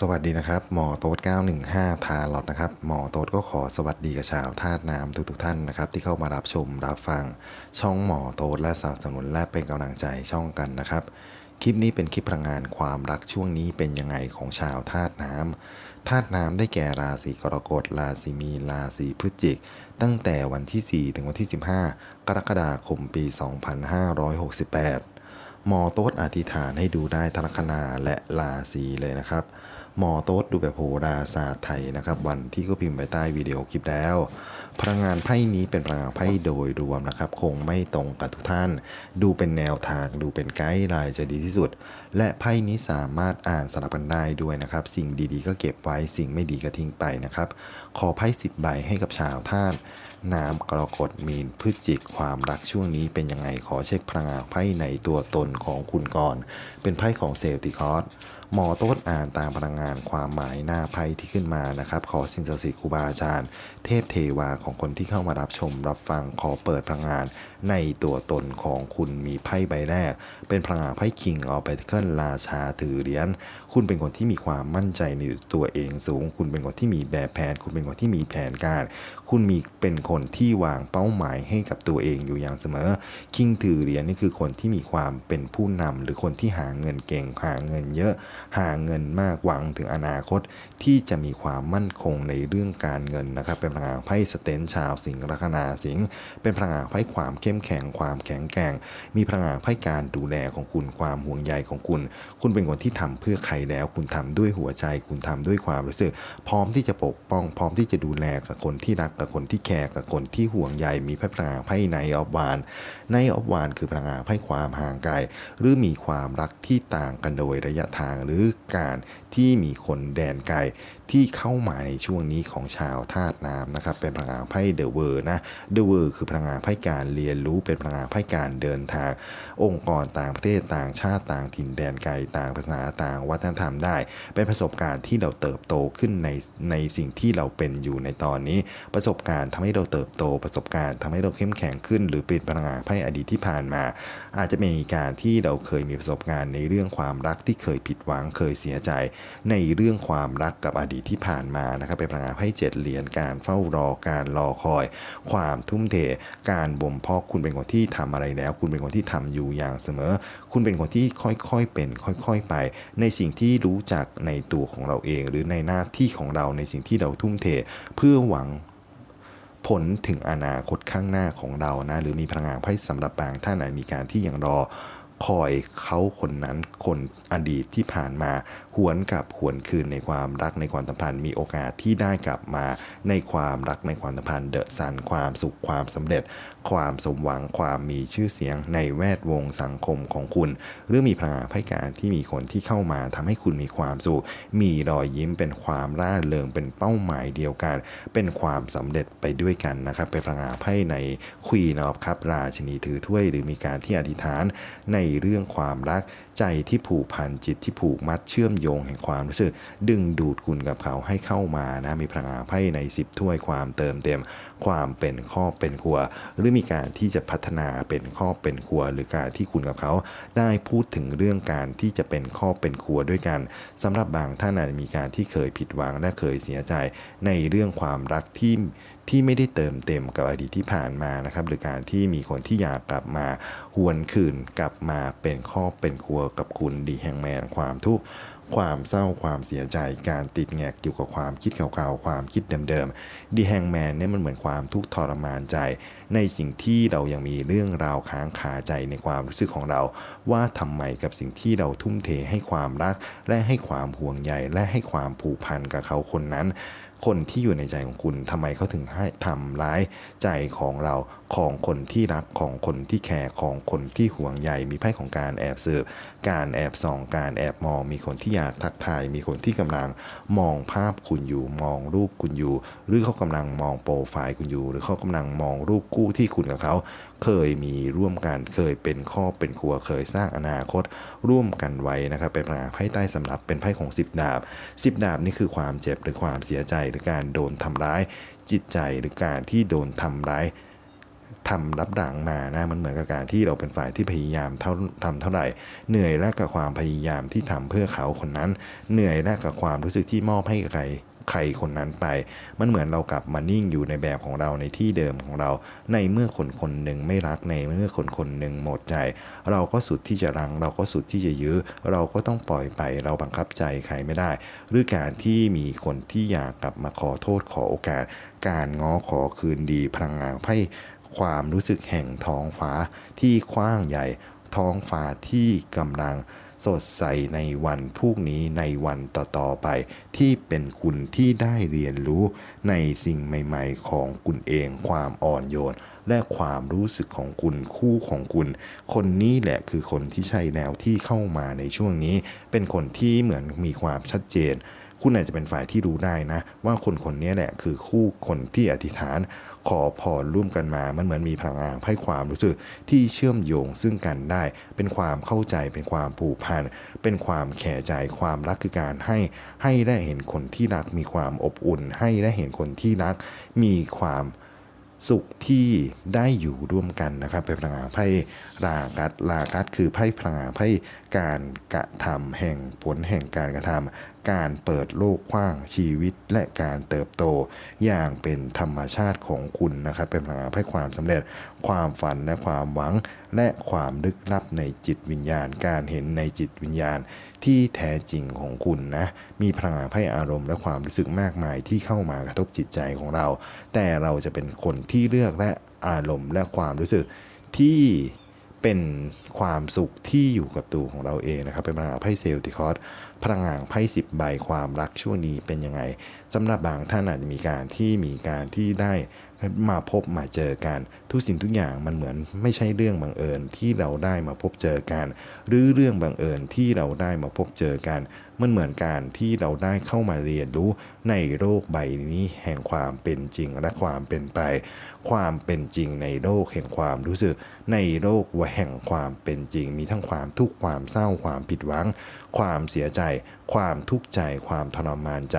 สวัสดีนะครับ หมอโต๊ด915 ทาลอตนะครับ หมอโต๊ดก็ขอสวัสดีกับชาวธาตุน้ำทุกๆท่านนะครับ ที่เข้ามารับชมรับฟัง ช่องหมอโต๊ดและสนับสนุนและเป็นกำลังใจช่องกันนะครับ คลิปนี้เป็นคลิปพลังงานความรักช่วงนี้เป็นยังไงของชาวธาตุน้ำธาตุน้ำได้แก่ราศีกรกฎราศีมีนราศีพฤศจิก ตั้งแต่วันที่ 4 ถึงวันที่ 15 กรกฎาคมปี 2568 หมอโต๊ดอธิษฐานให้ดูได้ทลัคนาและราศีเลยนะครับ หมอโต๊ดดูแบบโหราศาสตร์ไทยนะครับ วันที่ก็พิมพ์ไว้ใต้วิดีโอคลิปแล้ว พลังงานไพ่นี้เป็นพลังงานไพ่โดยรวมนะครับ คงไม่ตรงกับทุกท่าน ดูเป็นแนวทางดูเป็นไกด์ไลน์จะดีที่สุด และไพ่นี้สามารถอ่านสลับกันได้ด้วยนะครับ สิ่งดีๆ ก็เก็บไว้สิ่งไม่ดีก็ทิ้งไปนะครับ ขอไพ่สิบใบให้กับชาวท่านน้ำกรกฎมีนพฤศจิกความรักช่วงนี้เป็นยังไงขอเช็คพลังงานไพ่ในตัวตนของคุณก่อน เป็นไพ่ของเซลติคอส หมอต้นอ่านตามพลังงานความหมายหน้าไพ่ที่ขึ้นมานะครับ ขอสิ่งศักดิ์สิทธิ์ครูบาอาจารย์ เทพเทวาของคนที่เข้ามารับชม รับฟังขอเปิดพลังงาน ในตัวตนของคุณมีไพ่ใบแรก เป็นพลังงานไพ่คิงเอาไปเคิลราชาถือเหรียญ คุณเป็นคนที่มีความมั่นใจในตัวเองสูง คุณเป็นคนที่มีแบบแผน คุณเป็นคนที่มีแผนการ คุณมีเป็นคนที่วางเป้าหมายให้กับตัวเองอยู่อย่างเสมอ คิงถือเหรียญนี่คือคนที่มีความเป็นผู้นำหรือคนที่หาเงินเก่ง หาเงินเยอะ หาเงินมากหวังถึงอนาคต ที่จะมีความมั่นคงในเรื่องการเงินนะครับ เป็นพลังงานไพ่สเตนชาวสิงห์ลัคนาสิงห์เป็นพลังงานไพ่ความเข้มแข็งความแข็งแกร่ง มีพลังงานไพ่การดูแลของคุณความห่วงใยของคุณ คุณเป็นคนที่ทำเพื่อใครแล้ว คุณทำด้วยหัวใจ คุณทำด้วยความรู้สึก พร้อมที่จะปกป้อง พร้อมที่จะดูแลกับคนที่รักกับคนที่แคร์กับคนที่ห่วงใยมีพลังงานไพ่ในออบวาน ในออบวานคือพลังงานไพ่ความห่างไกลหรือมีความรักที่ต่างกันโดยระยะทางหรือการ ที่มีคนแดนไกลที่เข้ามาในช่วงนี้ของชาวธาตุน้ำนะครับเป็นพลังงานไพ่เดอะเวอร์นะเดอะเวอร์คือพลังงานไพ่การเรียนรู้เป็นพลังงานไพ่การเดินทาง องค์กรต่างประเทศต่างชาติต่างถิ่นแดนไกลต่างภาษาต่างวัฒนธรรมได้ เป็นประสบการณ์ที่เราเติบโตขึ้นในในสิ่งที่เราเป็นอยู่ในตอนนี้ ประสบการณ์ทำให้เราเติบโตประสบการณ์ทำให้เราเข้มแข็งขึ้น หรือเป็นพลังงานไพ่อดีตที่ผ่านมา อาจจะมีการที่เราเคยมีประสบการณ์ในเรื่องความรักที่เคยผิดหวังเคยเสียใจในเรื่องความรักกับอดีตที่ผ่านมานะครับเป็นพลังงานไพ่เจ็ดเหรียญการเฝ้ารอการรอคอย ความทุ่มเท การบ่มเพาะคุณเป็นคนที่ทำอะไรแล้ว คุณเป็นคนที่ทำอยู่อย่างเสมอ คุณเป็นคนที่ค่อยๆเป็น ค่อยๆไป ในสิ่งที่รู้จักในตัวของเราเอง หรือในหน้าที่ของเราในสิ่งที่เราทุ่มเท เพื่อหวังผลถึงอนาคตข้างหน้าของเรานะหรือมีพลังงานไพ่สำหรับบางท่านอาจมีการที่ยังรอ คอยเขาคนนั้นคนอดีตที่ผ่านมาหวนกลับหวนคืนในความรักในความสัมพันธ์ มีโอกาสที่ได้กลับมาในความรักในความสัมพันธ์เดอะซันความสุขความสำเร็จ ความสมหวังความมีชื่อเสียงในแวดวงสังคมของคุณ หรือมีพลังให้การที่มีคนที่เข้ามาทำให้คุณมีความสุข มีรอยยิ้มเป็นความร่าเริงเป็นเป้าหมายเดียวกัน เป็นความสำเร็จไปด้วยกันนะครับเป็นพลังงานไพ่ในควีนอบครับราชินีถือถ้วย หรือมีการที่อธิษฐานในเรื่องความรัก ใจที่ผูกพันจิตที่ผูกมัดเชื่อมโยงแห่งความรู้สึกดึงดูดคุณกับเขาให้เข้ามานะมีพลังงานไพ่ใน 10 ถ้วยความเติมเต็ม ความเป็นครอบเป็นครัว หรือมีการที่จะพัฒนาเป็นครอบเป็นครัว หรือการที่คุณกับเขา ได้พูดถึงเรื่องการที่จะเป็นครอบเป็นครัวด้วยกันสำหรับบางท่านอาจจะมีการที่เคยผิดหวังและเคยเสียใจในเรื่องความรักที่ ที่ไม่ได้เติมเต็มกับอดีตที่ผ่านมานะครับหรือการที่มีคนที่อยากกลับมาหวนคืนกลับมาเป็นครอบเป็นครัวกับคุณดีแห่งแมนความทุกข์ความเศร้าความเสียใจการติดแงกอยู่กับความคิดเก่าๆความคิดเดิมๆดีแฮงแมนเนี่ยมันเหมือนความทุกข์ทรมานใจ ในสิ่งที่เรายังมีเรื่องราวค้างคาใจในความรู้สึกของเรา ว่าทำไมกับสิ่งที่เราทุ่มเทให้ความรัก และให้ความห่วงใยและให้ความผูกพันกับเขาคนนั้น คนที่อยู่ในใจของคุณทำไมเขาถึงให้ทำร้ายใจของเราของคนที่รักของคนที่แคร์ของคนที่ห่วงใยมีไพ่ของการแอบสืบการแอบส่องการแอบมอง มีคนที่อยากทักทาย มีคนที่กำลังมองภาพคุณอยู่ มองรูปคุณอยู่ หรือเขากำลังมองโปรไฟล์คุณอยู่ หรือเขากำลังมองรูปคู่ที่คุณกับเขา เคยมีร่วมกันเคยเป็นครอบเป็นครัวเคยสร้างอนาคต ร่วมกันไว้นะครับเป็นไพ่ใต้สำหรับเป็นไพ่ของ10ดาบ10ดาบนี่คือความเจ็บหรือความเสียใจหรือการโดนทำร้ายจิตใจหรือการที่โดนทำร้าย ทำรับหลังมานะมันเหมือนกับการที่เราเป็นฝ่ายที่พยายามเท่าทำเท่าไหร่ เหนื่อยแลกกับความพยายามที่ทำเพื่อเขาคนนั้น เหนื่อยแลกกับความรู้สึกที่มอบให้กับใครใครคนนั้นไป มันเหมือนเรากลับมานิ่งอยู่ในแบบของเราในที่เดิมของเรา ในเมื่อคนคนหนึ่งไม่รักในเมื่อคนคนหนึ่งหมดใจ เราก็สุดที่จะรัง เราก็สุดที่จะยื้อ เราก็ต้องปล่อยไป เราบังคับใจใครไม่ได้ หรือการที่มีคนที่อยากกลับมาขอโทษขอโอกาส การง้อขอคืนดีพลังงานไพ่ ความรู้สึกแห่งท้องฟ้าที่กว้างใหญ่ท้องฟ้าที่กำลังสดใสในวันพรุ่งนี้ในวันต่อๆไป ที่เป็นคุณที่ได้เรียนรู้ในสิ่งใหม่ ๆ ของคุณเองความอ่อนโยน และความรู้สึกของคุณคู่ของคุณ คนนี้แหละคือคนที่ใช่แล้วที่เข้ามาในช่วงนี้ เป็นคนที่เหมือนมีความชัดเจน คุณอาจจะเป็นฝ่ายที่รู้ได้นะ ว่าคนคนนี้แหละคือคู่คนที่อธิษฐาน ขอพรร่วมกันมา มันเหมือนมีพลังงานให้ความรู้สึกที่เชื่อมโยงซึ่งกันได้ เป็นความเข้าใจเป็นความผูกพัน เป็นความแข่ใจความรักคือการให้ให้ได้เห็นคนที่รักมีความอบอุ่น ให้ได้เห็นคนที่รัก มีความสุขที่ได้อยู่ร่วมกันนะครับเป็นพลังงานไพ่ลากัดลากัดคือไพ่พลังงานไพ่ การกระทำแห่งผลแห่งการกระทำการเปิดโลกกว้างชีวิตและการเติบโต อย่างเป็นธรรมชาติของคุณนะครับ เป็นพลังงานไพ่ความสำเร็จ ความฝันและความหวัง และความลึกลับในจิตวิญญาณ การเห็นในจิตวิญญาณที่แท้จริงของคุณนะ มีพลังงานไพ่อารมณ์และความรู้สึกมากมายที่เข้ามากระทบจิตใจของเรา แต่เราจะเป็นคนที่เลือกและอารมณ์และความรู้สึกที่ เป็นความสุขที่อยู่กับตัวของเราเองนะครับ เป็นพลังงานไพ่เซลติคอสพลังงานไพ่สิบใบความรักช่วงนี้เป็นยังไงสำหรับบางท่านอาจจะมีการที่มีการที่ได้ มาพบมาเจอกัน ทุกสิ่งทุกอย่างมันเหมือนไม่ใช่เรื่องบังเอิญที่เราได้มาพบเจอกัน หรือเรื่องบังเอิญที่เราได้มาพบเจอกัน มันเหมือนการที่เราได้เข้ามาเรียนรู้ในโลกใบนี้แห่งความเป็นจริงและความเป็นไป ความเป็นจริงในโลกแห่งความรู้สึก ในโลกแห่งความเป็นจริง มีทั้งความทุกข์ความเศร้าความผิดหวัง ความเสียใจ ความทุกข์ใจความทรมานใจ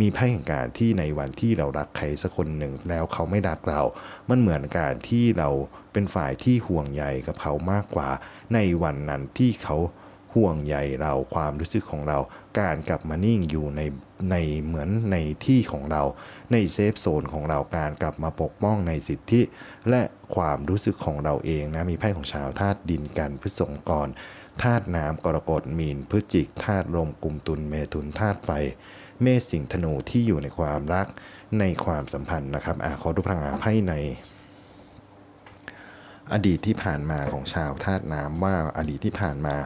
มีไพ่แห่งการที่ในวันที่เรารักใครสักคนหนึ่งแล้วเขาไม่รักเรา มันเหมือนการที่เราเป็นฝ่ายที่ห่วงใยกับเขามากกว่า ในวันนั้นที่เขาห่วงใยเราความรู้สึกของเรา การกลับมานิ่งอยู่ในในเหมือนในที่ของเรา ในเซฟโซนของเราการกลับมาปกป้องในสิทธิ และความรู้สึกของเราเองนะมีไพ่ของชาวธาตุดินกันพฤษงกร ธาตุน้ำกรกฎมีนพฤศจิกธาตุลมกุมตุลเมถุนธาตุไฟ เมษสิงธนูที่อยู่ในความรักในความสัมพันธ์นะครับอะขอดูพลังงานไพ่ใน อดีตที่ผ่านมาของชาวธาตุน้ำว่าอดีตที่ผ่านมา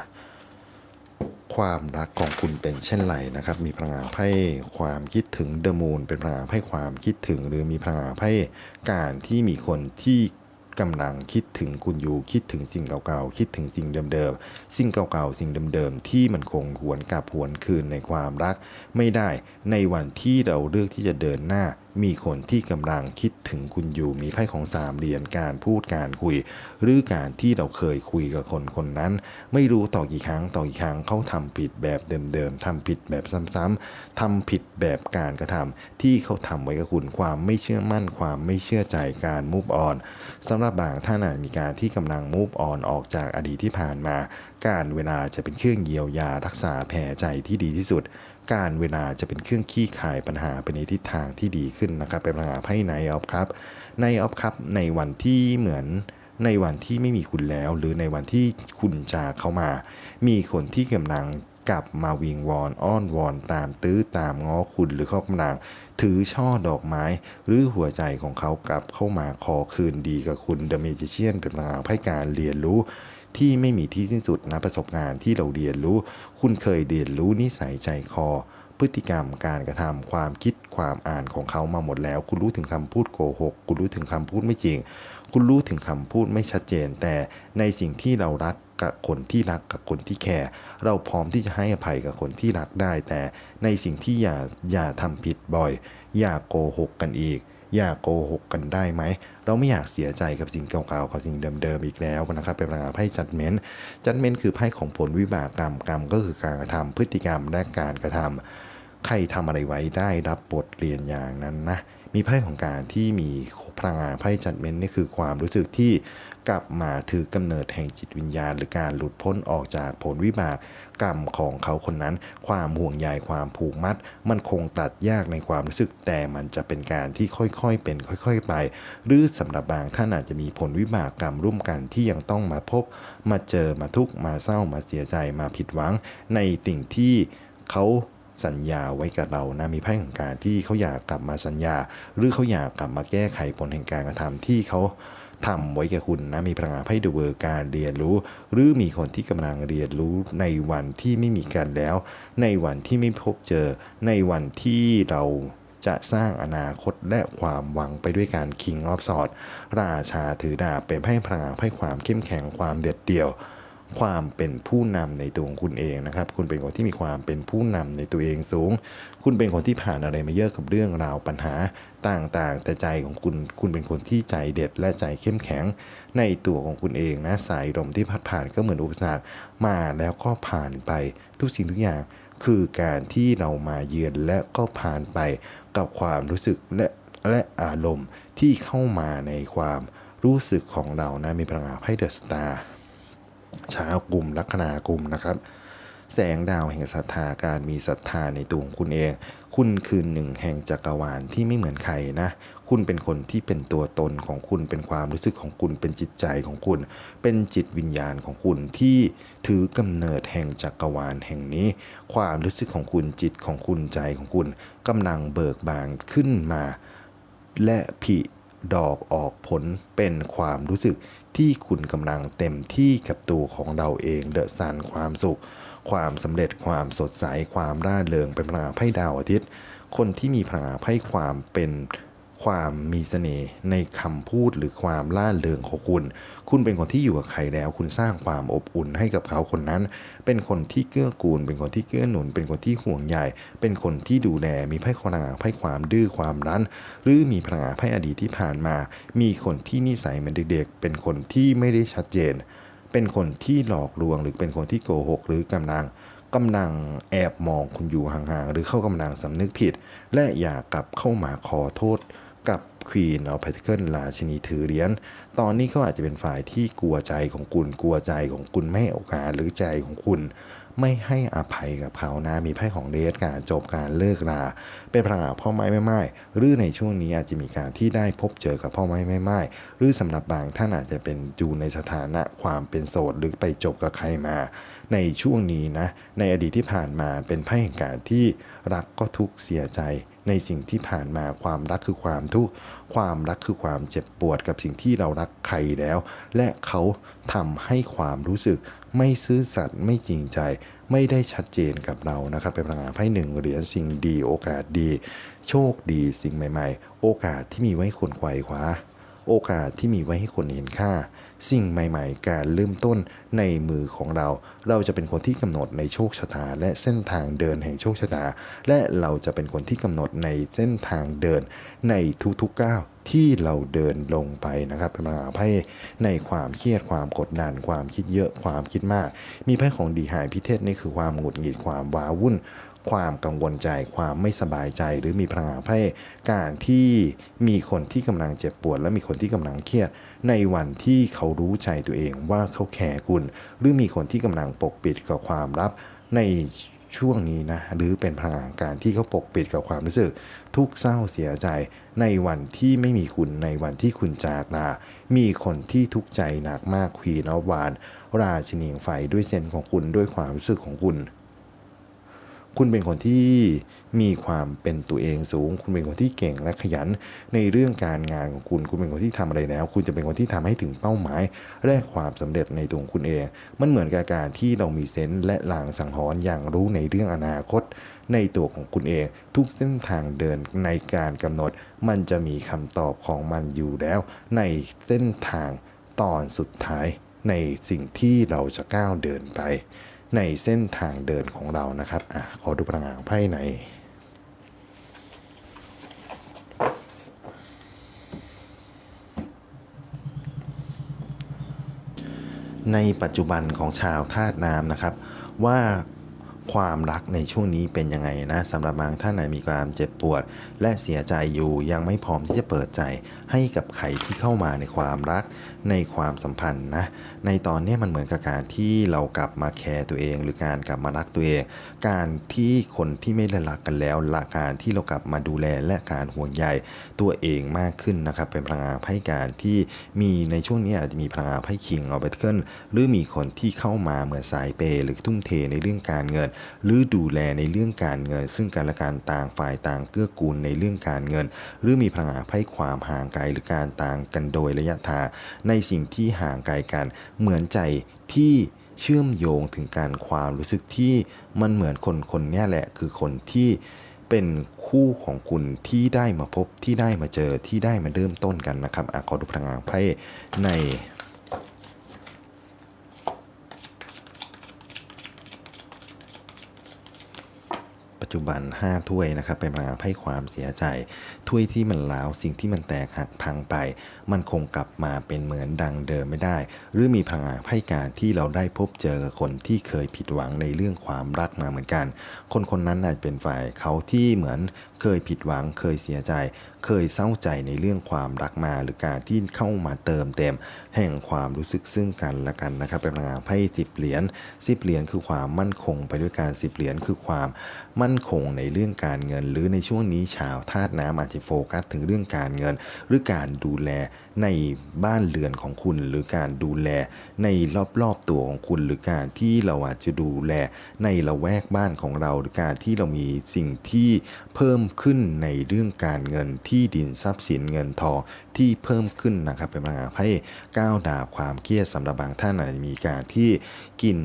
ความรักของคุณเป็นเช่นไรนะครับ มีพลังงานไพ่ความคิดถึงเดอะมูนเป็นพลังงานไพ่ความคิดถึง หรือมีพลังงานไพ่การที่มีคนที่ กำลังคิดถึงคุณอยู่คิดถึงสิ่งเก่าๆ คิดถึงสิ่งเดิมๆ สิ่งเก่าๆ สิ่งเดิมๆ ที่มันคงหวนกลับหวนคืนในความรัก ไม่ได้ในวันที่เราเลือกที่จะเดินหน้ามีคนที่กำลังคิดถึงคุณอยู่มีไพ่ของสามเหรียญการพูดการคุย หรือการที่เราเคยคุยกับคนคนนั้น ไม่รู้ต่อกี่ครั้งต่อกี่ครั้งเขาทำผิดแบบเดิมๆทำผิดแบบซ้ำๆทำผิดแบบการกระทำที่เขาทำไว้กับคุณความไม่เชื่อมั่นความไม่เชื่อใจการมูฟออนสำหรับบางท่านอาจมีการที่กำลังมูฟออนออกจากอดีตที่ผ่านมา การเวลาจะเป็นเครื่องเยียวยารักษาแผลใจที่ดีที่สุด การเวลาจะเป็นเครื่องขี้คายปัญหาไปในทิศทางที่ดีขึ้นนะครับ เป็นปัญหาไพ่ในออฟครับในออฟครับในวันที่เหมือนในวันที่ไม่มีคุณแล้ว หรือในวันที่คุณจาเข้ามา มีคนที่กำลังกลับมาวิงวอนอ้อนวอนตามตื้อตามง้อคุณหรือเขากำลังถือช่อดอกไม้ หรือหัวใจของเขากลับเข้ามาขอคืนดีกับคุณเดอะเมจิเชียนเป็นพลังไพ่การเรียนรู้ ที่ไม่มีที่สิ้นสุดนะประสบการณ์ที่เราเรียนรู้ คุณเคยเรียนรู้นิสัยใจคอ พฤติกรรมการกระทำความคิดความอ่านของเขามาหมดแล้ว คุณรู้ถึงคำพูดโกหกคุณรู้ถึงคำพูดไม่จริง คุณรู้ถึงคำพูดไม่ชัดเจน แต่ในสิ่งที่เรารักกับคนที่รักกับคนที่แคร์เราพร้อมที่จะให้อภัยกับคนที่รักได้ แต่ในสิ่งที่อย่าอย่าทำผิดบ่อย อย่าโกหกกันอีก อย่าโกหกกันได้ไหม เราไม่อยากเสียใจกับสิ่งเก่าๆกับสิ่งเดิมๆอีกแล้วนะครับเป็นพลังงานไพ่จัดเมนจัดเมนคือไพ่ของผลวิบากกรรมกรรมก็คือการกระทำพฤติกรรมและการกระทำใครทำอะไรไว้ได้รับบทเรียนอย่างนั้นนะมีไพ่ของการที่มีพลังงานไพ่จัดเมนนี่คือความรู้สึกที่ กลับมาถือกำเนิดแห่งจิตวิญญาณ หรือการหลุดพ้นออกจากผลวิบากกรรมของเขาคนนั้น ความห่วงใยความผูกมัด มันคงตัดยากในความรู้สึก แต่มันจะเป็นการที่ค่อยๆเป็นค่อย ๆ ไป หรือสำหรับบางท่านอาจจะมีผลวิบากกรรมร่วมกันที่ยังต้องมาพบ มาเจอมาทุกข์มาเศร้ามาเสียใจมาผิดหวัง ในสิ่งที่เขาสัญญาไว้กับเรานะมีไพ่ของการที่เขาอยากกลับมาสัญญา หรือเขาอยากกลับมาแก้ไขผลแห่งการกระทำที่เขา ทำไว้กับคุณนะมีพลังงานไพ่ดูเวอร์การเรียนรู้ หรือมีคนที่กำลังเรียนรู้ในวันที่ไม่มีกันแล้ว ในวันที่ไม่พบเจอ ในวันที่เราจะสร้างอนาคตและความหวังไปด้วยการ King of s w o r d ราชาถือดาบเป็นไพ่พลังงานไพ่ความเข้มแข็งความเด็ดเดี่ยว ความเป็นผู้นำในตัวของคุณเองนะครับ คุณเป็นคนที่มีความเป็นผู้นำในตัวเองสูง คุณเป็นคนที่ผ่านอะไรมาเยอะกับเรื่องราวปัญหาต่างๆ แต่ใจของคุณ คุณเป็นคนที่ใจเด็ดและใจเข้มแข็งในตัวของคุณเองนะ สายลมที่พัดผ่านก็เหมือนอุปสรรคมาแล้วก็ผ่านไปทุกสิ่งทุกอย่าง คือการที่เรามาเยือนและก็ผ่านไปกับความรู้สึกและและอารมณ์ที่เข้ามาในความรู้สึกของเรานะมีพลังงานไพ่เดอะสตาร์ ชาวกลุ่มลัคนากลุ่มนะครับ แสงดาวแห่งศรัทธาการมีศรัทธาในตัวของคุณเอง คุณคือหนึ่งแห่งจักรวาลที่ไม่เหมือนใครนะ คุณเป็นคนที่เป็นตัวตนของคุณเป็นความรู้สึกของคุณเป็นจิตใจของคุณ เป็นจิตวิญญาณของคุณที่ถือกำเนิดแห่งจักรวาลแห่งนี้ ความรู้สึกของคุณจิตของคุณใจของคุณกำลังเบิกบานขึ้นมา และผิ ดอกออกผลเป็นความรู้สึกที่คุณกำลังเต็มที่กับตัวของเราเองเดอะซันความสุข ความสำเร็จความสดใสความร่าเริงเป็นพลังงานไพ่ดาวอาทิตย์ คนที่มีพลังงานไพ่ความเป็น ความมีเสน่ห์ในคำพูดหรือความล่าเริงของคุณ คุณเป็นคนที่อยู่กับใครแล้ว คุณสร้างความอบอุ่นให้กับเขาคนนั้น เป็นคนที่เกื้อกูล เป็นคนที่เกื้อหนุน เป็นคนที่ห่วงใยเป็นคนที่ดูแลมีไพ่พลังงานไพ่ความดื้อความรั้น หรือมีพลังงานไพ่อดีตที่ผ่านมา มีคนที่นิสัยเหมือนเด็กๆ เป็นคนที่ไม่ได้ชัดเจน เป็นคนที่หลอกลวง หรือเป็นคนที่โกหกหรือกำลังกำลังแอบมองคุณอยู่ห่างๆ หรือเข้ากำลังสำนึกผิด และอยากกลับเข้ามาขอโทษ กับควีนเออฟเพเคิลราชินีถือเหรียญตอนนี้เขาอาจจะเป็นฝ่ายที่กลัวใจของคุณกลัวใจของคุณไม่โอกาสหรือใจของคุณ ไม่ให้อภัยกับเขานะมีไพ่ของเดสการจบการเลิกรา เป็นพลังงพ่อไม้แม่ไม้หรือในช่วงนี้อาจจะมีการที่ได้พบเจอกับพ่อไม้แม่ไม้หรือสำหรับบางท่านอาจจะเป็นอยู่ในสถานะความเป็นโสดหรือไปจบกับใครมา ในช่วงนี้นะในอดีตที่ผ่านมาเป็นไพ่แห่งการที่รักก็ทุกเสียใจ ในสิ่งที่ผ่านมาความรักคือความทุกข์ความรักคือความเจ็บปวดกับสิ่งที่เรารักใครแล้ว และเขาทำให้ความรู้สึก ไม่ซื่อสัตย์ไม่จริงใจ ไม่ได้ชัดเจนกับเรานะครับเป็นพลังงานไพ่หนึ่งเหรียญสิ่งดี โอกาสดี โชคดีสิ่งใหม่ ๆ โอกาสที่มีไว้คนไขว่คว้า โอกาสที่มีไว้ให้คนเห็นค่า สิ่งใหม่ๆ การเริ่มต้นในมือของเรา เราจะเป็นคนที่กำหนดในโชคชะตา และเส้นทางเดินแห่งโชคชะตา และเราจะเป็นคนที่กำหนดในเส้นทางเดินในทุกๆก้าวที่เราเดินลงไปนะครับเป็นพลังงาไพ่ในความเครียดความกดดันความคิดเยอะความคิดมาก มีไพ่ของดีหายพิเทศนี่คือความหงุดหงิดความว้าวุ่น ความกังวลใจ ความไม่สบายใจ หรือมีพลังงานไพ่การที่มีคนที่กำลังเจ็บปวด และมีคนที่กำลังเครียด ในวันที่เขารู้ใจตัวเองว่าเขาแคร์คุณ หรือมีคนที่กำลังปกปิดกับความลับในช่วงนี้นะ หรือเป็นพลังงานการที่เขาปกปิดกับความรู้สึก ทุกข์เศร้าเสียใจ ในวันที่ไม่มีคุณในวันที่คุณจากลา มีคนที่ทุกข์ใจหนักมากควีนอวาน ราชินีงไฟด้วยเซนของคุณด้วยความรู้สึกของคุณ คุณเป็นคนที่มีความเป็นตัวเองสูง คุณเป็นคนที่เก่งและขยันในเรื่องการงานของคุณ คุณเป็นคนที่ทำอะไรแล้ว คุณจะเป็นคนที่ทำให้ถึงเป้าหมายและความสำเร็จในตัวของคุณเอง มันเหมือนกับการที่เรามีเซนส์และลางสังหรณ์อย่างรู้ในเรื่องอนาคต ในตัวของคุณเอง ทุกเส้นทางเดินในการกำหนด มันจะมีคำตอบของมันอยู่แล้ว ในเส้นทางตอนสุดท้ายในสิ่งที่เราจะก้าวเดินไป ในเส้นทางเดินของเรานะครับอะขอดูพลังงานของไพ่ในในปัจจุบันของชาวธาตุน้ำนะครับ ว่า ความรักในช่วงนี้เป็นยังไงนะสำหรับบางท่านอาจมีความเจ็บปวด และเสียใจอยู่ยังไม่พร้อมที่จะเปิดใจให้กับใครที่เข้ามาในความรักในความสัมพันธ์นะในตอนนี้มันเหมือนกับการที่เรากลับมาแคร์ตัวเอง หรือการกลับมารักตัวเอง การที่คนที่ไม่ได้รักกันแล้วละการที่เรากลับมาดูแลและการห่วงใยตัวเองมากขึ้นนะครับเป็นพลังงานไพ่การที่มีในช่วงนี้อาจจะมีพลังงานไพ่คิงเอาไปเคิลหรือมีคนที่เข้ามาเหมือนสายเปย์หรือทุ่มเทในเรื่องการเงินหรือดูแลในเรื่องการเงิน ซึ่งกันและการต่างฝ่ายต่างเกื้อกูลในเรื่องการเงิน หรือมีพลังงานไพ่ความห่างไกลหรือการต่างกันโดยระยะทางในสิ่งที่ห่างไกลกัน เหมือนใจที่เชื่อมโยงถึงการความรู้สึกที่มันเหมือนคนคนนี้แหละคือคนที่เป็นคู่ของคุณที่ได้มาพบที่ได้มาเจอที่ได้มาเริ่มต้นกันนะครับอขอดูพลังงานไพ่ใน จจุบัน 5 ถ้วยนะครับเป็นพลังงานไพ่ความเสียใจ ถ้วยที่มันล้าวสิ่งที่มันแตกหักพังไป มันคงกลับมาเป็นเหมือนดังเดิมไม่ได้ หรือมีพลังงานไพ่การที่เราได้พบเจอกับคนที่เคยผิดหวังในเรื่องความรักมาเหมือนกัน คนคนนั้นอาจเป็นฝ่ายเขาที่เหมือน เคยผิดหวัง เคยเสียใจ เคยเศร้าใจในเรื่องความรักมาหรือการที่เข้ามาเติมเต็ม แห่งความรู้สึกซึ่งกันและกันนะครับ เป็นพลังงานไพ่สิบเหรียญสิบเหรียญคือความมั่นคงไปด้วยการสิบเหรียญคือความมั่นคงในเรื่องการเงิน หรือในช่วงนี้ชาวธาตุน้ำอาจจะโฟกัสถึงเรื่องการเงิน หรือการดูแลในบ้านเรือนของคุณ หรือการดูแลในรอบๆตัวของคุณ หรือการที่เราอาจจะดูแลในละแวกบ้านของเรา หรือการที่เรามีสิ่งที่เพิ่มขึ้นในเรื่องการเงินที่ดินทรัพย์สินเงินทองที่เพิ่มขึ้นนะครับเป็นพลังงานไพ่ก้าวดาบความเครียดสำหรับบางท่านอาจจะมีการที่กิน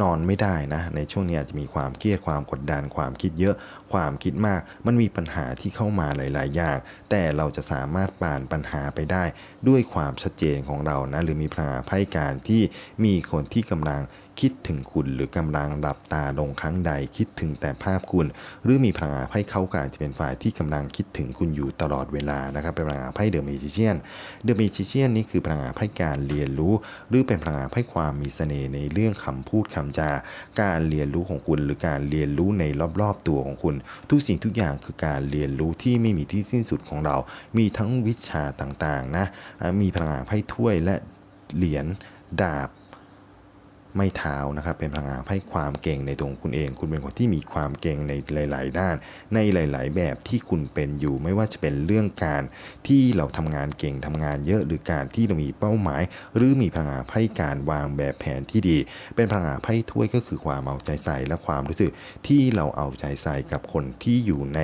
นอนไม่ได้นะในช่วงนี้อาจจะมีความเครียดความกดดันความคิดเยอะ ความคิดมาก มันมีปัญหาที่เข้ามาหลาย ๆ อย่าง แต่เราจะสามารถผ่านปัญหาไปได้ ด้วยความชัดเจนของเรานะหรือมีพลังงานไพ่การที่มีคนที่กำลัง คิดถึงคุณ หรือกำลังหลับตาลงครั้งใดคิดถึงแต่ภาพคุณ หรือมีพลังงานไพ่เข้าการจะเป็นฝ่ายที่กำลังคิดถึงคุณอยู่ตลอดเวลานะครับเป็นพลังงานไพ่เดอะเมจิเชียนเดอะเมจิเชียนนี่คือพลังงานไพ่การเรียนรู้ หรือเป็นพลังงานไพ่ความมีเสน่ห์ในเรื่องคำพูดคำจาการเรียนรู้ของคุณ หรือการเรียนรู้ในรอบๆตัวของคุณ ทุกสิ่งทุกอย่างคือการเรียนรู้ที่ไม่มีที่สิ้นสุดของเรา มีทั้งวิชาต่างๆนะอะมีพลังงานไพ่ถ้วยและเหรียญดาบ ไม่เท้านะครับ เป็นพลังงานให้ความเก่งในตัวของคุณเอง คุณเป็นคนที่มีความเก่งในหลาย ๆ ด้าน ในหลาย ๆ แบบที่คุณเป็นอยู่ ไม่ว่าจะเป็นเรื่องการที่เราทำงานเก่งทำงานเยอะหรือการที่เรามีเป้าหมาย หรือมีพลังงานไพ่การวางแบบแผนที่ดี เป็นพลังงานไพ่ถ้วยก็คือความเอาใจใส่และความรู้สึกที่เราเอาใจใส่กับคนที่อยู่ใน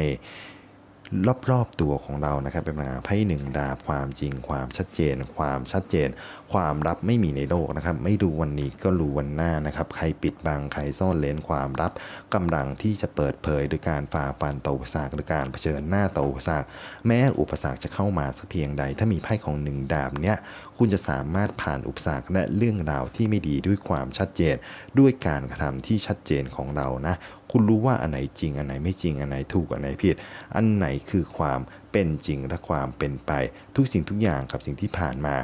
รอบๆตัวของเรานะครับเป็นพลังานไพ่หนึ่งดาบความจริง ความชัดเจน ความชัดเจน ความลับไม่มีในโลกนะครับ ไม่ดูวันนี้ก็รู้วันหน้านะครับ ใครปิดบังใครซ่อนเลนความลับกำลังที่จะเปิดเผยโดยการฝ่าฟันต่ออุปสรรคหรือการเผชิญหน้าต่ออุปสรรคแม้อุปสรรคจะเข้ามาสักเพียงใด ถ้ามีไพ่ของหนึ่งดาบเนี้ยคุณจะสามารถผ่านอุปสรรคและเรื่องราวที่ไม่ดีด้วยความชัดเจน ด้วยการกระทำที่ชัดเจนของเรานะ คุณรู้ว่าอันไหนจริง อันไหนไม่จริง อันไหนถูก อันไหนผิด อันไหนคือความเป็นจริงและความเป็นไป ทุกสิ่งทุกอย่างกับสิ่งที่ผ่านมา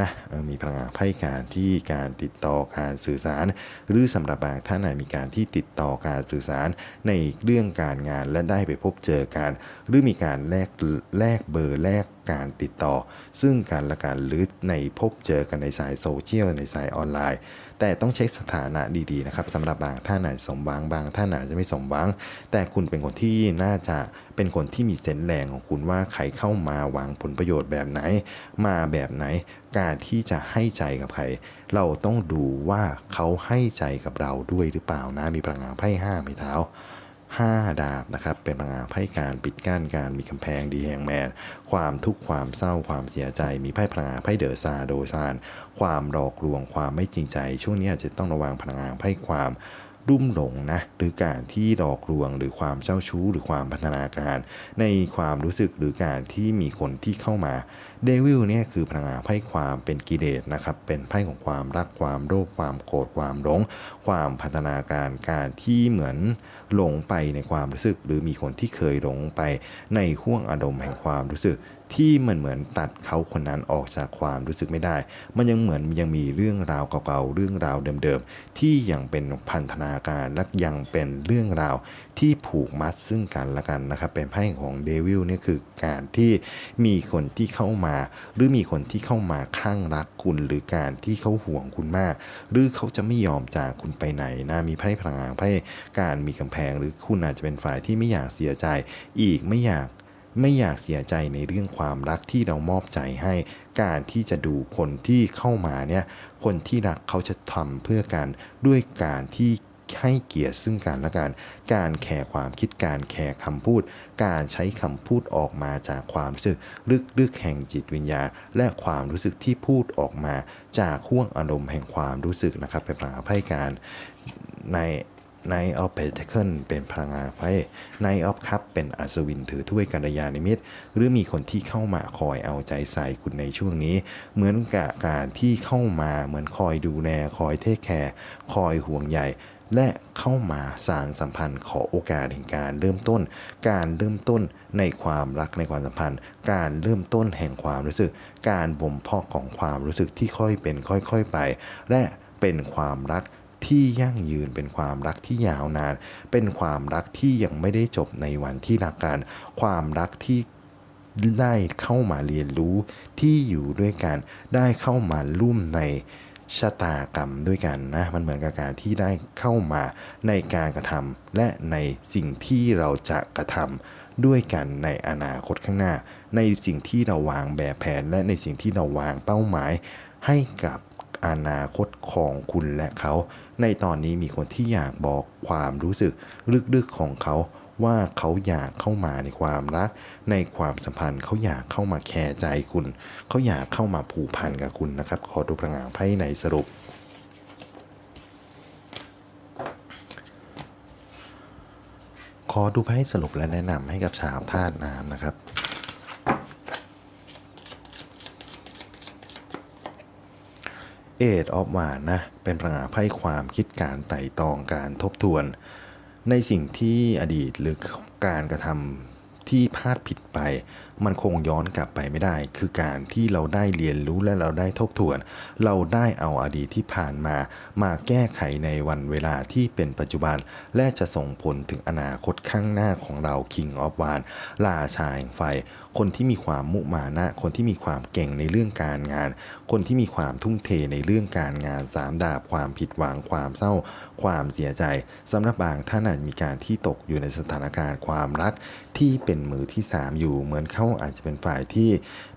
นะออมีพลังงานไพ่การที่การติดต่อการสื่อสาร หรือสำหรับบางท่านอาจมีการที่ติดต่อการสื่อสารในเรื่องการงานและได้ไปพบเจอกัน หรือมีการแลกแลกเบอร์แลกการติดต่อ ซึ่งการละกันหรือในพบเจอกันในสายโซเชียลในสายออนไลน์ แต่ต้องเช็คสถานะดีๆนะครับสำหรับบางท่านอาจจะสมหวังบางท่านอาจจะไม่สมหวัง แต่คุณเป็นคนที่น่าจะเป็นคนที่มีเซนส์แรงของคุณว่าใครเข้ามาวางผลประโยชน์แบบไหน มาแบบไหน การที่จะให้ใจกับใคร เราต้องดูว่าเขาให้ใจกับเราด้วยหรือเปล่านะมีพลังงานไพ่ห้าไม้เท้า 5 ดาบนะครับ เป็นพลังงานไพ่การปิดกั้นการมีกำแพงดีแฮงแมน ความทุกข์ความเศร้าความเสียใจ มีไพ่พลังงานไพ่เดอซาโดซาน ความหลอกลวงความไม่จริงใจ ช่วงนี้อาจจะต้องระวังพลังงานไพ่ความ รุ่มหลงนะหรือการที่หลอกลวงหรือความเจ้าชู้ หรือความพัฒนาการ ในความรู้สึกหรือการที่มีคนที่เข้ามาเดวิลเนี่ยคือพลังงานไพ่ความเป็นกิเลสนะครับเป็นไพ่ของความรักความโลภความโกรธความหลง ความพัฒนาการการที่เหมือนหลงไปในความรู้สึก หรือมีคนที่เคยหลงไปในห่วงอารมณ์แห่งความรู้สึก ที่เหมันเหมือนตัดเขาคนนั้นออกจากความรู้สึกไม่ได้ มันยังเหมือนยังมีเรื่องราวเก่าๆเรื่องราวเดิมๆ ที่ยังเป็นพันธนาการและยังเป็นเรื่องราวที่ผูกมัดซึ่งกันและกันนะครับ เป็นไพ่ของเดวิลนี่คือการที่มีคนที่เข้ามา หรือมีคนที่เข้ามาคลั่งรักคุณ หรือการที่เขาห่วงคุณมาก หรือเขาจะไม่ยอมจากคุณไปไหนนะมีไพ่พลังงานไพ่การมีกำแพง หรือคุณอาจจะเป็นฝ่ายที่ไม่อยากเสียใจ อีกไม่อยาก ไม่อยากเสียใจในเรื่องความรักที่เรามอบใจให้ การที่จะดูคนที่เข้ามาเนี่ย คนที่รักเขาจะทำเพื่อกันด้วยการที่ให้เกียรติซึ่งกันและกัน การแคร์ความคิดการแคร์คำพูด การใช้คำพูดออกมาจากความรู้สึกลึกๆแห่งจิตวิญญาณ และความรู้สึกที่พูดออกมาจากห่วงอารมณ์แห่งความรู้สึกนะครับเป็นพลังไพ่การใน Knight of Pentacle เป็นพลังงานไพ่ Knight of Cup เป็นอัศวินถือถ้วยกัลยาณมิตร หรือมีคนที่เข้ามาคอยเอาใจใส่คุณในช่วงนี้ เหมือนกับการที่เข้ามาเหมือนคอยดูแลคอยเทคแคร์คอยห่วงใยและเข้ามาสารสัมพันธ์ขอโอกาสแห่งการเริ่มต้น การเริ่มต้นในความรักในความสัมพันธ์ การเริ่มต้นแห่งความรู้สึก การบ่มเพาะของความรู้สึกที่ค่อยเป็นค่อย ๆไป และเป็นความรัก ที่ยั่งยืน เป็นความรักที่ยาวนาน เป็นความรักที่ยังไม่ได้จบในวันที่รักกัน ความรักที่ได้เข้ามาเรียนรู้ที่อยู่ด้วยกัน ได้เข้ามาร่มในชะตากรรมด้วยกันนะมันเหมือนกับการที่ได้เข้ามาในการกระทำและในสิ่งที่เราจะกระทำด้วยกันในอนาคตข้างหน้า ในสิ่งที่เราวางแบบแผน และในสิ่งที่เราวางเป้าหมาย ให้กับอนาคตของคุณและเขาในตอนนี้มีคนที่อยากบอกความรู้สึกลึกๆของเขาว่าเขาอยากเข้ามาในความรัก ในความสัมพันธ์เขาอยากเข้ามาแคร์ใจคุณ เขาอยากเข้ามาผูกพันกับคุณนะครับ ขอดูพลังงานไพ่ในสรุป ขอดูไพ่สรุปและแนะนำให้กับชาวธาตุน้ำนะครับ เอดออฟมานนะ เป็นพลังงานไพ่ความคิดการไต่ตองการทบทวน ในสิ่งที่อดีตหรือการกระทำที่พลาดผิดไป มันคงย้อนกลับไปไม่ได้ คือการที่เราได้เรียนรู้และเราได้ทบทวน เราได้เอาอดีตที่ผ่านมา มาแก้ไขในวันเวลาที่เป็นปัจจุบัน และจะส่งผลถึงอนาคตข้างหน้าของเรา King of w a n ราชาแห่งไฟ คนที่มีความมุมานะ คนที่มีความเก่งในเรื่องการงาน คนที่มีความทุ่มเทในเรื่องการงานสามดาบความผิดหวังความเศร้า ความเสียใจสำหรับบางท่านอาจมีการที่ตกอยู่ในสถานการณ์ความรักที่เป็นมือที่สามอยู่เหมือนเขาอาจจะเป็นฝ่ายที่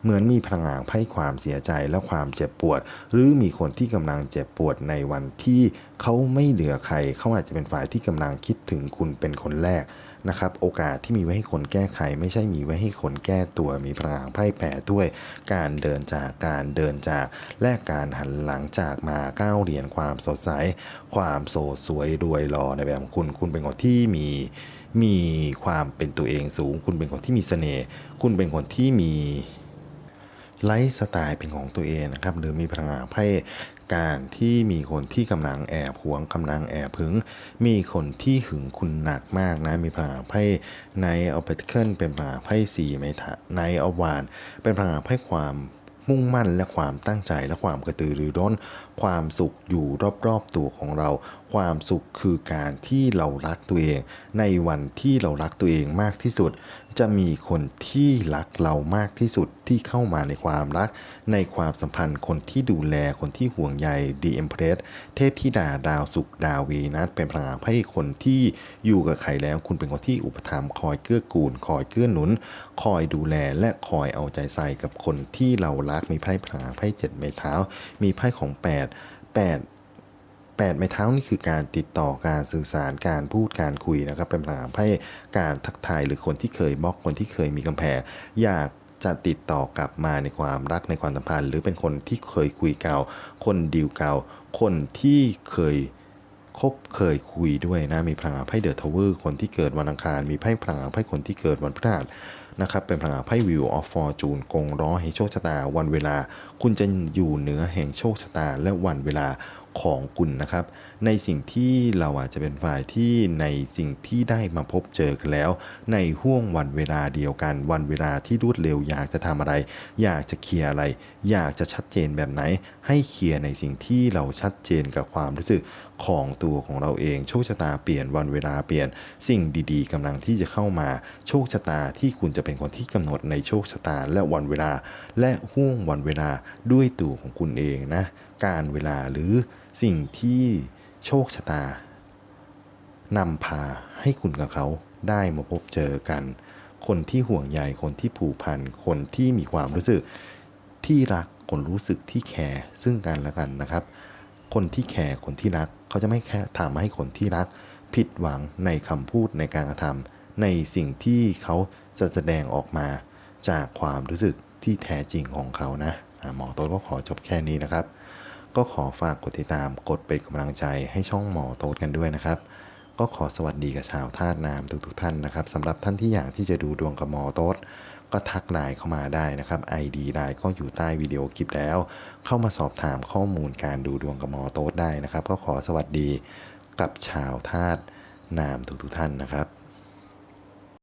เหมือนมีพลังงานไพ่ความเสียใจและความเจ็บปวด หรือมีคนที่กำลังเจ็บปวดในวันที่เขาไม่เหลือใคร เขาอาจจะเป็นฝ่ายที่กำลังคิดถึงคุณเป็นคนแรกนะครับโอกาสที่มีไว้ให้คนแก้ไข ไม่ใช่มีไว้ให้คนแก้ตัวมีพลังไพ่แปรด้วย การเดินจากการเดินจากและการหันหลังจากมาก้าวเหรียญความสดใส ความโสดสวยรวยรอในแบบของคุณคุณเป็นคนที่มี มีความเป็นตัวเองสูง คุณเป็นคนที่มีเสน่ห์คุณเป็นคนที่มีไลฟ์สไตล์เป็นของตัวเองนะครับหรือมีพลังงานไพ่การที่มีคนที่กำลังแอบหวงกำลังแอบหึง มีคนที่หึงคุณหนักมากนะ มีพลังงานไพ่ในเอาเปเคิลเป็นพลังงานไพ่สี่ไมทะในเอาวาน เป็นพลังงานไพ่ความมุ่งมั่นและความตั้งใจและความกระตือรือร้น ความสุขอยู่รอบๆตัวของเราความสุขคือการที่เรารักตัวเอง ในวันที่เรารักตัวเองมากที่สุด จะมีคนที่รักเรามากที่สุดที่เข้ามาในความรัก ในความสัมพันธ์คนที่ดูแลคนที่ห่วงใยดีเอ็มเพรสเทพธิดาดาวสุขดาววีนัสเป็นพลังงานให้คนที่อยู่กับใครแล้ว คุณเป็นคนที่อุปถัมภ์คอยเกื้อกูล คอยเกื้อหนุน คอยดูแลและคอยเอาใจใส่กับคนที่เรารักมีไพ่พลังงานไพ่เจ็ดไม้เท้า มีไพ่ของแป ดแปดแปดไม้เท้านี่คือการติดต่อการสื่อสารการพูดการคุยนะครับเป็นพลังไพ่การทักทายหรือคนที่เคยบล็อกคนที่เคยมีกำแพงอยากจะติดต่อกลับมาในความรักในความสัมพันธ์ หรือเป็นคนที่เคยคุยเก่า คนดีลเก่า คนที่เคยคบเคยคุยด้วยนะมีพลังไพ่เดอะทาวเวอร์คนที่เกิดวันอังคาร มีไพ่พลังไพ่คนที่เกิดวันพฤหัสนะครับเป็นพลังไพ่วิวออฟฟอร์จูนกงล้อให้โชคชะตาวันเวลา คุณจะอยู่เหนือแห่งโชคชะตาและวันเวลา ของคุณนะครับ ในสิ่งที่เราอาจจะเป็นฝ่ายที่ในสิ่งที่ได้มาพบเจอกันแล้ว ในห่วงวันเวลาเดียวกัน วันเวลาที่รวดเร็วอยากจะทำอะไร อยากจะเคลียร์อะไร อยากจะชัดเจนแบบไหน ให้เคลียร์ในสิ่งที่เราชัดเจนกับความรู้สึกของตัวของเราเอง โชคชะตาเปลี่ยนวันเวลาเปลี่ยน สิ่งดีๆกำลังที่จะเข้ามา โชคชะตาที่คุณจะเป็นคนที่กำหนดในโชคชะตาและวันเวลา และห่วงวันเวลาด้วยตัวของคุณเองนะ การเวลาหรือ สิ่งที่โชคชะตานำพาให้คุณกับเขาได้มาพบเจอกัน คนที่ห่วงใยคนที่ผูกพัน คนที่มีความรู้สึกที่รักคนรู้สึกที่แคร์ซึ่งกันและกันนะครับ คนที่แคร์คนที่รัก เขาจะไม่แค่ทำให้คนที่รัก ผิดหวังในคำพูดในการกระทำในสิ่งที่เขาจะแสดงออกมาจากความรู้สึกที่แท้จริงของเขานะหมอโต๊ดก็ขอจบแค่นี้นะครับ ก็ขอฝากกดติดตามกดเป็นกำลังใจให้ช่องหมอโต๊ดกันด้วยนะครับ ก็ขอสวัสดีกับชาวธาตุนามทุกๆท่านนะครับสำหรับท่านที่อยากที่จะดูดวงกับหมอโต๊ดก็ทักไลน์เข้ามาได้นะครับ ID ไลน์ก็อยู่ใต้วิดีโอคลิปแล้ว เข้ามาสอบถามข้อมูลการดูดวงกับหมอโต๊ดได้นะครับ ก็ขอสวัสดีกับชาวธาตุนามทุกๆท่านนะครับ